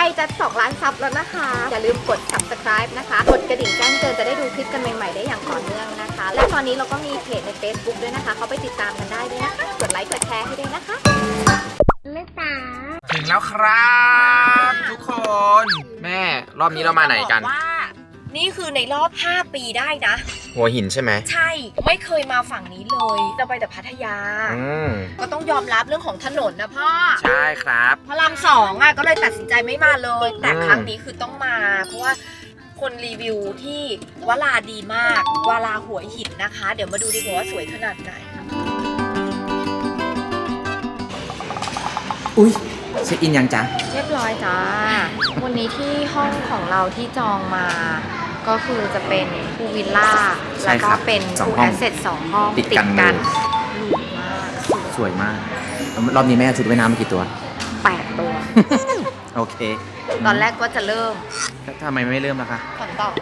ล้จะ 2 ล้านซับแล้วนะคะ อย่าลืมกด subscribe นะคะ กดกระดิ่งแจ้งเตือนจะได้ดูคลิปกันใหม่ ๆ ได้อย่างต่อเนื่องนะคะ และตอนนี้เราก็มีเพจใน Facebook ด้วยนะคะ เขาไปติดตามกันได้ด้วยนะคะ กดไลค์กดแชร์ให้ด้วยนะคะลูกตาถึงแล้วครับ ทุกคน แม่รอบนี้เรามาไหนกันว่า นี่คือในรอบ 5 ปีได้นะ หัวหินใช่ไหมใช่ไม่เคยมาฝั่งนี้เลยเราไปแต่พัทยา อืมก็ต้องยอมรับเรื่องของถนนนะพ่อใช่ครับ พระรามสองอะก็เลยตัดสินใจไม่มาเลย แต่อืมครั้งนี้คือต้องมา เพราะว่าคนรีวิวที่วลาดีมากวลาหัวหินนะคะ เดี๋ยวมาดูดีกว่าว่าสวยขนาดไหนอุ้ยเช็คอินยังจ๊ะ เรียบร้อยจ้า วันนี้ที่ห้องของเราที่จองมา ก็คือจะเป็นพูวิลล่าใช่แล้วครัก็บเป็นสองพูห้แอองสเซทสองห้องติดกันเลย หรูมากสวยมาก รอบนี้แม่เอาชุดว่ายน้ำมากี่ตัว แปดตัว โอเคตอนแรกก็จะเริ่มแล้วทำไมไม่เริ่มล่ะคะฝนตก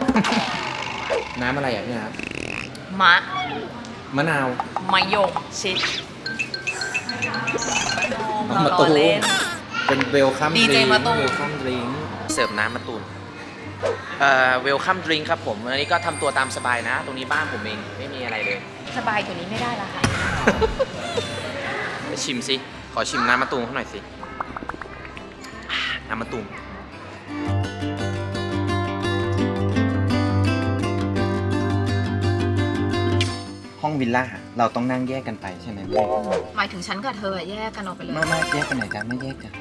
น้ำอะไรอะพี่ครับมะมะนาวมะยงชิดเอามาตูมเป็นเวลคัม DJ มาตูม เวลคัมดริงเสิร์ฟน้ำมาตูม เอ่อเวลคัมดริงครับผมอันนี้ก็ทำตัวตามสบายนะ ตรงนี้บ้านผมเอง ไม่มีอะไรเลย สบายกว่านี้ไม่ได้ละค่ะไปชิมสิ ขอชิมน้ำมะตูมเขาหน่อยสิอ่าน้ำมะตูมห้องวิลล่าเราต้องนั่งแยกกันไปใช่ไหมแม่หมายถึงฉันกับเธอแยกกันออกไปเลย ไม่ไม่แยกกันไหนกันไม่แยกกัน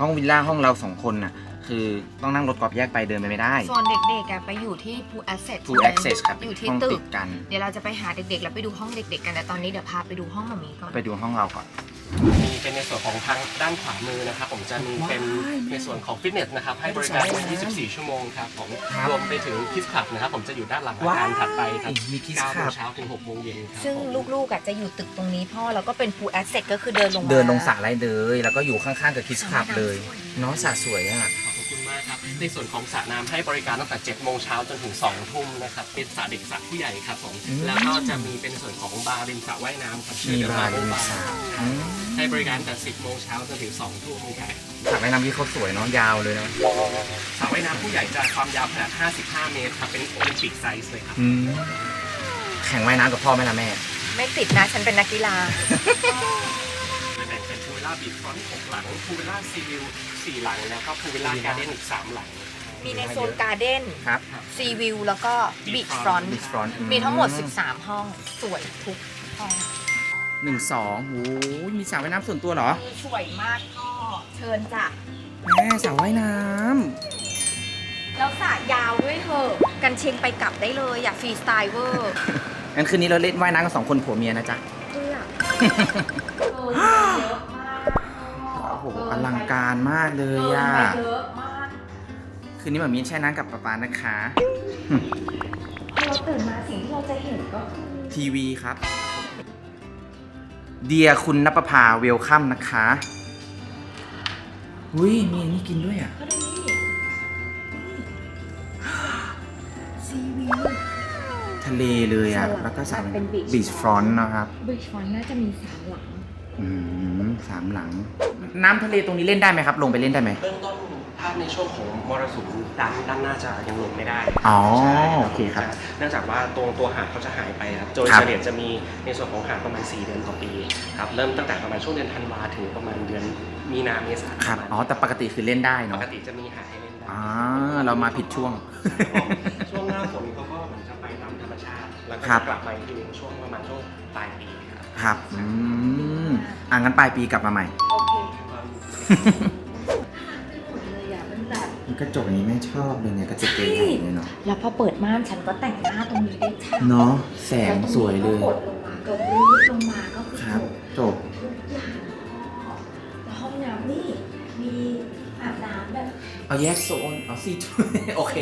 ห้องวิลล่าห้องเราสองคนน่ะ คือต้องนั่งรถกอล์ฟแยกไปเดินไปไม่ได้ ส่วนเด็กๆอะไปอยู่ที่ Pool Access full ใช่ไหม access ครับอยู่ที่ห้องตึติก ดกัน เดี๋ยวเราจะไปหาเด็กๆ แล้วไปดูห้องเด็กๆ กันแต่ตอนนี้เดี๋ยวพาไปดูห้องมามีก่อน ไปดูห้องเราก่อน มีเป็นในส่วนของทางด้านขวามือนะครับผมจะมีเป็นในส่วนของฟิตเนสนะครับให้บริการ 24 ชั่วโมงครับผมครับ รวมไปถึงคิสคลับนะครับผมจะอยู่ด้านหลังอาคารถัดไปครับมี Kids 9โมง Club เช้าถึง6โมงเย็นครับซึ่งผมลูกๆอะจะอยู่ตึกตรงนี้พ่อแล้วก็เป็น Pool Access ก็คือเดินลงมาเดินลงสระไรเลย แล้วก็อยู่ข้างๆกับคิสคลับเลยเน้องสระสวยอะ ในส่วนของสระน้ำให้บริการตั้งแต่7โมงเช้าจนถึง2ทุ่มนะครับเป็นสระเด็กสระผู้ใหญ่ครับผมอืมแล้วก็จะมีเป็นส่วนของบาร์ริมสระว่ายน้ำครับชื่มีอ The บาร์ Marble มี Bar สระอืมให้บริการแต่10โมงเช้าจนถึง2ทุ่มครับสระว่ายน้ำที่เขาสวยเนาะยาวเลยเนาะสระว่ายน้ำผู้ใหญ่จะความยาวขนาด 55 เมตรครับเป็นโอลิมปิกไซส์เลยครับอืมแข่งว่ายน้ำกับพ่อไหมล่ะแม่ ไม่ติดนะ ฉันเป็นนักกีฬาแบ่งเป็นพูวิลล่าบีฟรอนต์6หลังพูวิลล่าซีวิว 4หลังแล้วก็พูวิลล่าการ์เด้นอีก3หลัง มีในโซนการ์เด้นครับ ซีวิวแล้วก็บีชฟรอนต์ Beach Front อืมมีทั้งหมด 13 ห้อง สวยทุกห้อง หนึ่งสองโอ้ยมีสระว่ายน้ำส่วนตัวเหรอสวยมากพ่อเชิญจ้ะ แม่สระว่ายน้แล้วสระยาวด้วยเถอะกันเชียงไปกลับได้เลย อย่าฟรีสไตล์เวอร์ำงั้นคืนนี้เราเล่นว่ายน้ำกันสองคนผัวเมียนะจ๊ะ เพื่อเออเยอะมาก โอ้โหอลังการมากเลยเกินอะ ไปเยอะมากคืนนี้หมามีแช่น้ำกับป๊าป๊านะคะพอเราตื่นมาสิ่งที่เราจะเห็นก็คือทีวีครับ เดียคุณนภพาเวลคัมนะคะอุ้ยมีอันนี้กินด้วยอะก็ได้นี่ซีวิว ทะเลเลยอะสลับแล้วก็สามเป็น beach บีชฟรอนต์นะครับบีชฟอนน่าจะมีสามหลัง อืมสามหลัง น้ำทะเลตรงนี้เล่นได้ไหมครับ ลงไปเล่นได้ไหม เบื้องต้นถ้าในช่วงของมรสุมด้านด้านหน้าจะยังลงไม่ได้อ๋อใช่โอเคครับเนื่องจากว่าตรงตัวหาดเขาจะหายไปครับโดยครับ เฉลี่ยจะมีในส่วนของหาดประมาณ 4 เดือนต่อปีครับเริ่มตั้งแต่ประมาณช่วงเดือนธันวาถึงประมาณเดือนมีนาเมษาครับประมาณอ๋อ แต่ปกติคือเล่นได้ปเนาะ กติจะมีหาดให้เล่นได้อ่าเรามาผิดช่วงช่วงหน้าฝนเขาก็เหมือนจะไปตามธรรมชาติ แล้วก็ครับ จะกลับมาอีกทีหนึงช่วงประมาณช่วงปลายปี ครับครับอืมอะงั้นปลายปีกลับมาใหม่ โอเคเลยอะมันแบบมันกระจกอย่างนี้ไม่ชอบเลยเนี่ยกระจกใหญ่ๆเลยเนาะแล้วพอเปิดม่านฉันก็แต่งหน้าตรงนี้ได้ช่ำเนาะแสงสวยเลยแวตรงนี้ก็กดลงมากดรีดลงมาก็คือครับจบทุกอย่างแล้วห้องน้ำนี่มีอาบน้ำแบบเอาแยกโซนเอาซีท โอเค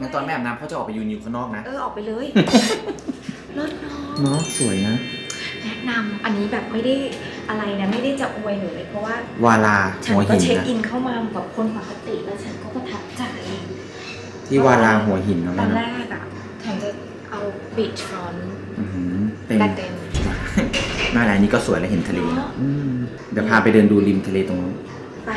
งั้นตอนแม่อาบน้ำเขาจะออกไปยูนิวข้างนอกนะเออออกไปเลยเลิศเนาะเนาะสวยนะแนะนำอันนี้แบบไม่ได้อะไรนะไม่ได้จะอวยหนูเลยเพราะว่า วาลาฉันหัวก็หินเช็คนะอินเข้ามากับคนปกติแล้วฉันก็ประทับใจที่วาลาหัวหินเนาะตแม่อนแรเนาะกอะฉันจะเอาบีชฟรอนต์อื้อหือเป็นแต่เต็มหน้าไหนนี้ก็สวยและเห็นทะเลเนอะ อืมเดี๋ยวพาไปเดินดูริมทะเลตรงนู้น ไป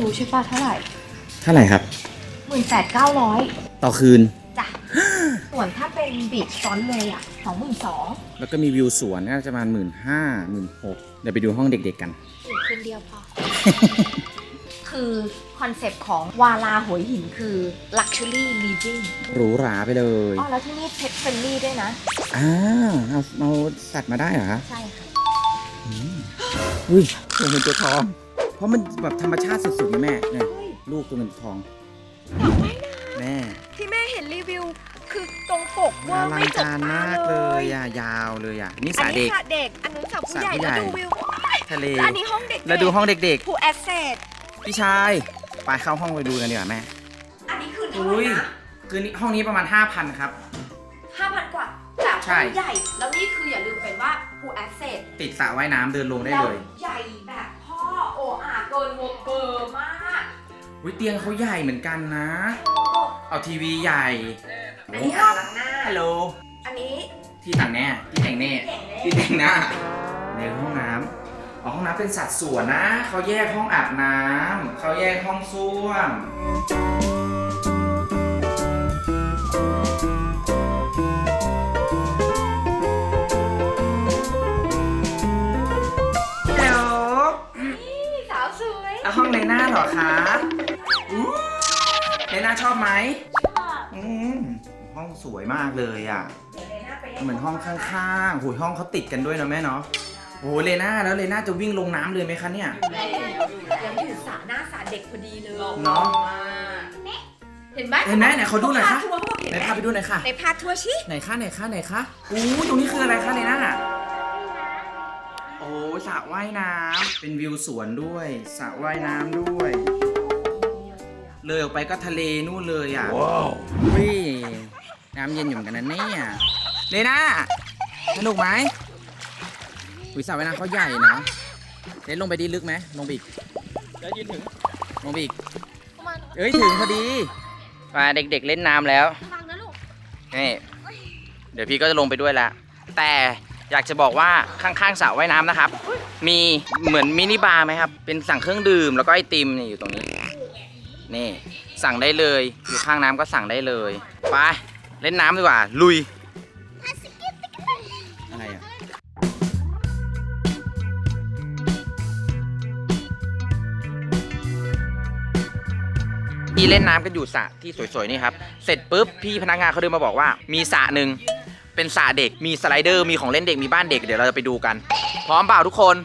รู้ใช่ปะเท่าไหร่เท่าไหร่ครับหมื่นแปดเก้าร้อยต่อคืนจ้ะ ส่วนถ้าเป็นบีชฟรอนต์เลยอะสองหมื่นสองแล้วก็มีวิวสวนก็จะประมาณหมื่นห้าหมื่นหกเดี๋ยวไปดูห้องเด็กๆกันอยู่คืนเดียวพอ คือคอนเซปต์ของวาลาหัวหินคือ luxury living หรูหราไปเลยอ๋อแล้วที่นี่ pet friendly ด้วยนะอ่าเอาเอาสัตว์มาได้เหรอคะใช่ค่ะอุ้ยตัวเงินตัวทอง เพราะมันแบบธรรมชาติสุดๆนี่แม่เนี่ยลูกตัวเงินตัวทองแม่ที่แม่เห็นรีวิว คือตรงปกอว่าลัไม่งจบการตามากเลเลยยอะยาวเลยอะนี่อัสระนเด็นี้กสระเด็ก อันนู้นสระผู้ใหญ่สระผู้ใหญ่ แล้วดูวิวทะเลแล้วอันนี้ห้องเด็กแล้วดูห้องเด็กผู้แอสเซทๆ พี่ชายไปเข้าห้องไปดูกันดีกว่าแม่อันนี้คือเท่าไหอุ้ร่ยนะคือนี่ห้องนี้ประมาณ 5,000 ครับ ห้าพันกว่าแต่ใช่ ห้องใหญ่ แล้วนี่คืออย่าลืมเป็นว่าผู้แอสเซทติดสระว่ายน้ำเดินลงได้เลย เกินวงเบอร์มากวิเตียงเขาใหญ่เหมือนกันนะ เอาทีวีใหญ่อันนี้อ่างล้างหน้า ฮัลโหล อันนี้ที่แต่งแน่ที่แต่งแน่ที่แต่งหน้า ในห้องน้ำอ๋อห้องน้ำเป็นสัดส่วนนะ เขาแยกห้องอาบน้ำเขาแยกห้องส้วม นหน้าเหรอคะอู้ในหน้าชอบไหมอืมห้องสวยมากเลยอะ เหมือนห้องข้างๆหูยห้องเขาติดกันด้วยนะแม่เนาะโอ้โหเลน่าแล้วเลน่าจะวิ่งลงน้ำเลยไหมคะเนี่ยยังอยู่สระหน้าสระเด็กพอดีเลยเนาะเห็นไหมเห็นไหมไหนขอดูหน่อยคะพาทัวร์เขาบอกไหนเห็นไหมพาไปดูหน่อยค่ะ ในพาทัวร์ชิไหนคะไหนคะไหนคะอู้ตรงนี้คืออะไรคะเลน่าโอ้ สระว่ายน้ำเป็นวิวสวนด้วยสระว่ายน้ำด้วย เลยออกไปก็ทะเลนู่นเลยอะว้าววิน้ำเย็นอยู่เหมือนกันนะเนี่ยเลน่าสนุกไหมอุยสระว่ายน้ำเขาใหญ่นะเล่นลงไปดีลึกไหมลงไปอีกจะยืนถึงลงไปอีกเอ้ยถึงพอดีมาเด็กๆเล่นน้ำแล้ว ฟังนะลูก นี่เดี๋ยวพี่ก็จะลงไปด้วยละแต่ อยากจะบอกว่าข้างๆสระว่ายน้ำนะครับ มีเหมือนมินิบาร์ไหมครับ เป็นสั่งเครื่องดื่มแล้วก็ไอติมนี่อยู่ตรงนี้ นี่สั่งได้เลย อยู่ข้างน้ำก็สั่งได้เลย ไป เล่นน้ำดีกว่า ลุย อะไรอะพี่เล่นน้ำกันอยู่สระที่สวยๆนี่ครับ เสร็จปุ๊บพี่พนักงานเขาเดินมาบอกว่า มีสระหนึ่ง เป็นสระเด็กมีสไลเดอร์มีของเล่นเด็กมีบ้านเด็กเดี๋ยวเราจะไปดูกัน พร้อมเปล่าทุกคน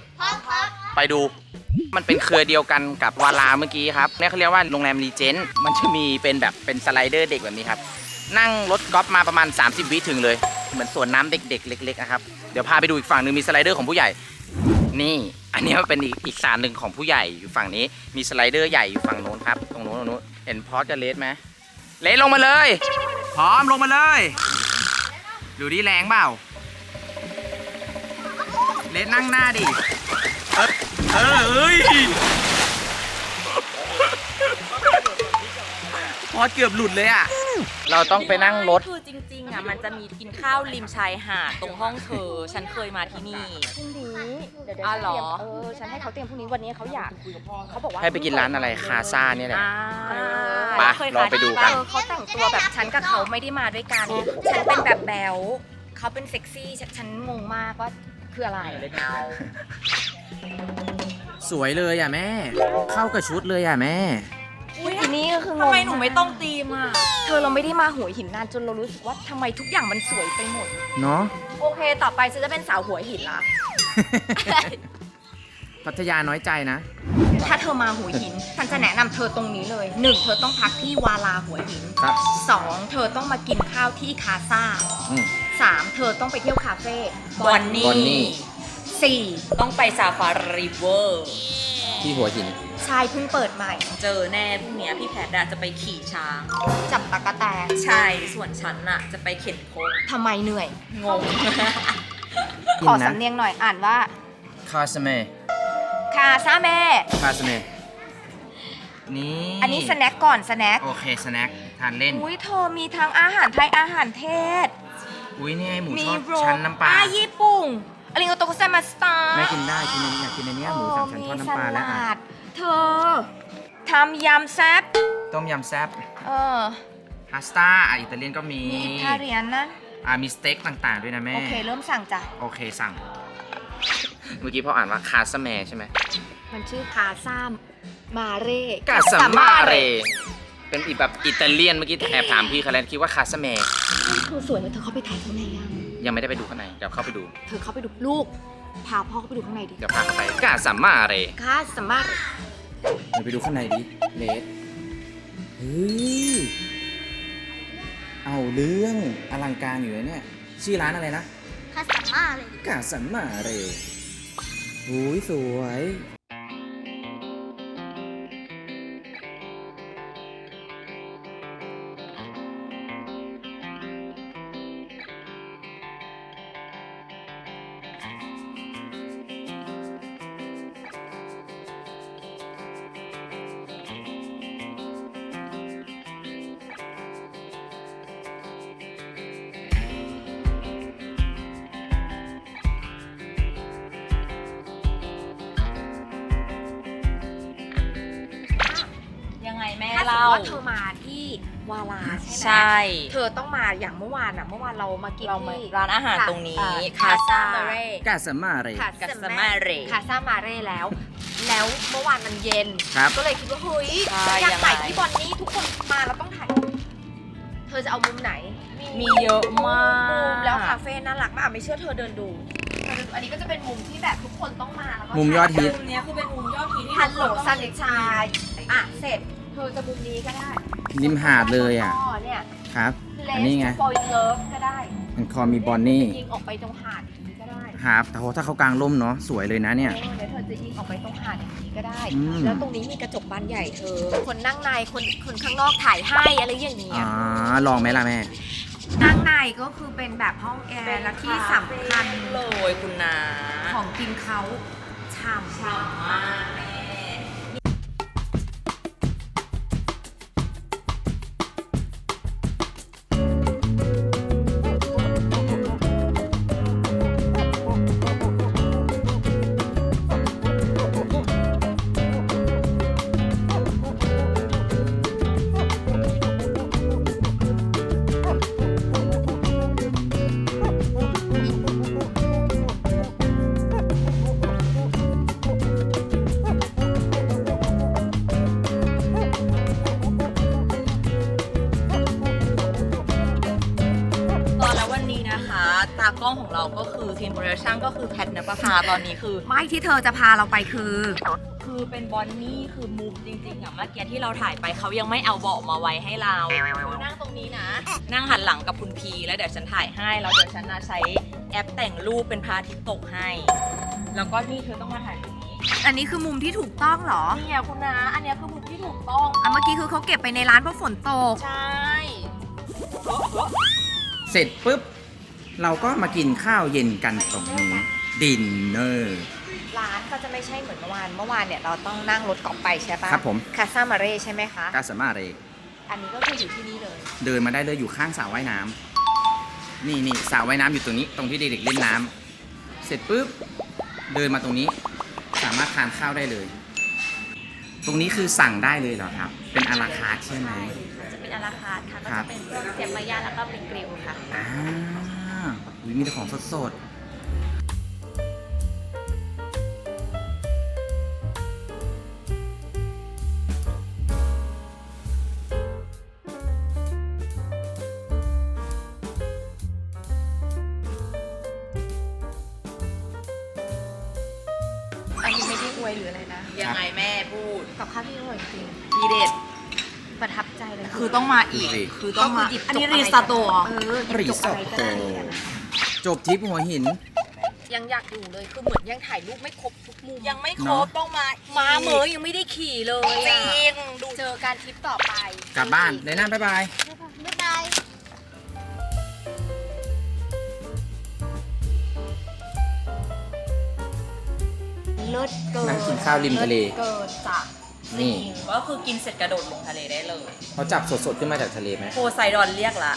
ไปดู มันเป็นเครือเดียวกันกับวาลาเมื่อกี้ครับเนี่ยเขาเรียกว่าโรงแรมรีเจนต์มันจะมีเป็นแบบเป็นสไลเดอร์เด็กแบบนี้ครับ นั่งรถกอล์ฟมาประมาณ 30 วิถึงเลย เหมือนสวนน้ำเด็กๆ เล็กๆนะครับ เดี๋ยวพาไปดูอีกฝั่งหนึ่งมีสไลเดอร์ของผู้ใหญ่ นี่ อันนี้มันเป็นอีกอีกสระหนึ่งของผู้ใหญ่อยู่ฝั่งนี้ มีสไลเดอร์ใหญ่อยู่ฝั่งโน้นครับ ตรงโน้นตรงโน้นเห็นพอสกับเลสไหมเลสลงมาเลย พร้อมลงมาเลย ดูดิแรงเปล่า เลสนั่งหน้าดิ เออเออเอ้ยพอสเกือบหลุดเลยอะ เราต้องไปนั่งรถ คือจริงๆอะมันจะมีกินข้าวริมชายหาดตรงห้องเธอ ฉันเคยมาที่นี่พรุ่งนี้ เดี๋ยวเดี๋ยวอ้าฉันวเหรเตรียอมเออฉันให้เขาเตรียมพรุ่งนี้วันนี้เขาอยากเขาบอกว่าให้ไปกินร้านอะไรคาซ่าเนี่ยแหละ อ่าไปเคยลองไปดูกัน เออเขาแต่งตัวแบบฉันกับเขาไม่ได้มาด้วยกันฉันเป็นแบบแบลเขาเป็นเซ็กซี่ฉันฉันงงมากว่าคืออะไรสวยเลยอะแม่ เข้ากับชุดเลยอะแม่ทีนี้ก็คืองงทำไมหนูไม่ต้องตีมอะ เธอเราไม่ได้มาหัวหินนานจนเรารู้สึกว่าทำไมทุกอย่างมันสวยไปหมด เนาะโอเค ต่อไปฉันจะเป็นสาวหัวหินละ พัทยาน้อยใจนะ ถ้าเธอมาหัวหิน ฉันจะแนะนำเธอตรงนี้เลยหนึ่งเธอต้องพักที่วาลาหัวหิน ครับสองเธอต้องมากินข้าวที่คาซ่า อืมสามเธอต้องไปเที่ยวคาเฟ่บอนนี่บอนนี่สี่ต้องไปซาฟารีเวอร์ที่หัวหิน ชายเพิ่งเปิดใหม่ เจอแน่พรุ่งเนี้ยพี่แพทย์อะจะไปขี่ช้าง จับตะกะแตนใช่ส่วนฉันอะจะไปเข็นโคกทำไมเหนื่อย งง ขอสำเนียงหน่อยอ่านว่า คาสเมคาซ่าแม่ คาสเมนี่อันนี้สแน็คก่อนสแน็คโอเคสแน็คทานเล่น อุ้ยเธอมีทั้งอาหารไทยอาหารเทศ อุ้ยนี่ไงหมูมีชอบโรชั้นน้ำปลาอาญี่ปุ่งอาริโกโตกุไซมาสตาแม่กินได้กินอันนี้อยากกินอันเนี้ยหมูสามชั้นทอดน้ำปลาแล้วมีอะสดเธอเธทำยำแซ่บต้มยำแซ่บเออพาสต้าอะอิตาเลียนก็มีมีอิตาเลียนนะ อ่ามีสเต็กต่างๆด้วยนะแม่ โอเคเริ่มสั่งจ้ะ โอเคสั่ง เมื่อกี้พ่ออ่านว่าคาสแมใช่ไหมมันชื่อคาซ่ามมาเร่กาสมาเร เป็นอีกแบบอิตาเลียนเมื่อกี้แอบถามพี่เขาแล้วคิดว่าคาสแมเธอสวยแล้วเธอเข้าไปถ่ายข้างในยัง ยังไม่ได้ไปดูข้างในเดี๋ยวเข้าไปดู เธอเข้าไปดูลูก พาพ่อเข้าไปดูข้างในดิ เดี๋ยวพาเข้าไปกาสมาเรคาสมาเรเดี๋ยวไปดูข้างในดิเลสเฮ้ย เอาเรื่องอลังการอยู่นะเนี่ย ชื่อร้านอะไรนะ คาสมาเรกาสันมาเรหูยสวย ว่าเธอมาที่วาลาใช่ไหมใช่ เธอต้องมาอย่างเมื่อวานอะเมื่อวานเรามากินเรามาที่ร้านอาหารตรงนี้คาคาซ่าซา มาเร่กาสันมาเรคากัสซ่ามาเรคาซ่ามาเร่แล้ว แล้วเมื่อวานมันเย็น ครับ ก็เลยคิดว่าเฮ้ยใช่อยากถ่ายยังไง ที่บอนนี่ทุกคนมาแล้วต้องถ่าย เธอจะเอามุมไหนมีเยอะมาก มุมแล้วคาเฟ่น่ารักมากไม่เชื่อเธอเดินดูเธอเดินดูอันนี้ก็จะเป็นมุมที่แบบทุกคนต้องมาแล้วก็มุมยอดฮิต มุมเนี้ยคือเป็นมุมยอดฮิตที่ฮัลโหลทุกคซันต้องชายอะเสร็จ เธอจะมุมนี้ก็ได้ริมหาดเลยอะเนี่ยครับเลอัสนนี้ไงโฟยเลิฟก็ได้มันคอมีบอนนี่ ยิงออกไปตรงหาดอย่างนี้ก็ได้ ครับแต่โหถ้าเขากลางร่มเนาะสวยเลยนะเนี่ยเออเดี๋ยวเธอจะยิงออกไปตรงหาดอย่างนี้ก็ได้ อืม แล้วตรงนี้มีกระจกบานใหญ่เธอ คนนั่งในคนคนข้างนอกถ่ายให้อะไรอย่างเงี้ยอ่าลองไหมล่ะแม่ นั่งในก็คือเป็นแบบห้องแอร์และที่สำคัญเลยคุณนาของกินเขาฉ่ำฉ่ำมาก นปภาตอนนี้คือ ไม่ที่เธอจะพาเราไปคือ คือเป็นบอนนี่คือมุมจริงๆอะเมื่อกี้ที่เราถ่ายไปเขายังไม่เอาเบาะมาไว้ให้เรานั่งตรงนี้นะ นั่งหันหลังกับคุณพีแล้วเดี๋ยวฉันถ่ายให้แล้วเดี๋ยวฉันนะใช้แอปแต่งรูปเป็นพระอาทิตย์ตกให้ แล้วก็นี่เธอต้องมาถ่ายตรงนี้อันนี้คือมุมที่ถูกต้องเหรอนี่ไงคุณนะ อันเนี้ยคือมุมที่ถูกต้องอะเมื่อกี้คือเขาเก็บไปในร้านเพราะฝนตก ใช่เสร็จปุ๊บ เราก็มากินข้าวเย็นกันตรงนี้ ดินเนอร์ ร้านก็จะไม่ใช่เหมือนเมื่อวาน เมื่อวานเนี่ยเราต้องนั่งรถกลับไปใช่ปะครับผม คาซามาเร่ใช่ไหมคะ กาสมาเรอันนี้ก็คืออยู่ที่นี่เลย เดินมาได้เลยอยู่ข้างสระว่ายน้ำนี่นี่สระว่ายน้ำอยู่ตรงนี้ ตรงที่เด็กๆเล่นน้ำเสร็จปุ๊บเดินมาตรงนี้ สามารถทานข้าวได้เลย ตรงนี้คือสั่งได้เลยเหรอครับ เป็นอาราคาร์ทใช่ไหม จะเป็นอาราคาร์ทค่ะ ก็ครัจะบเป็นพวกเสียบมายาแล้วก็เป็นกริลค่ะ อ่าอุ๊ยมีแต่ของสดๆ หรืออะไรนะยังไงแม่พูดกับข้าวที่อร่อยจริงทีเด็ดประทับใจเลยคือต้องมาอีก อีก คือต้องมาก็คืหยิบอันนี้จกะรีไสตอร์เออหยิบรีจกสออะไรร์ก็ทได้อะนะจบทริปหัวหิน ยังอยากอยู่เลยคือเหมือนยังถ่ายรูปไม่ครบทุกมุมยังไม่ครเนอะบต้องมามาเหมอยยังไม่ได้ขี่เลยจอะริงดูเจอการทริปต่อไป กลับบ้านเลยนะบ๊ายบาย บ๊ายบาย เลิศเกินนั่งกินข้าวริมทะเลเกินจ้ะนี่ก็คือกินเสร็จกระโดดลงทะเลได้เลย เขาจับสดๆขึ้นมาจากทะเลไหมโพไซดอนเรียกละ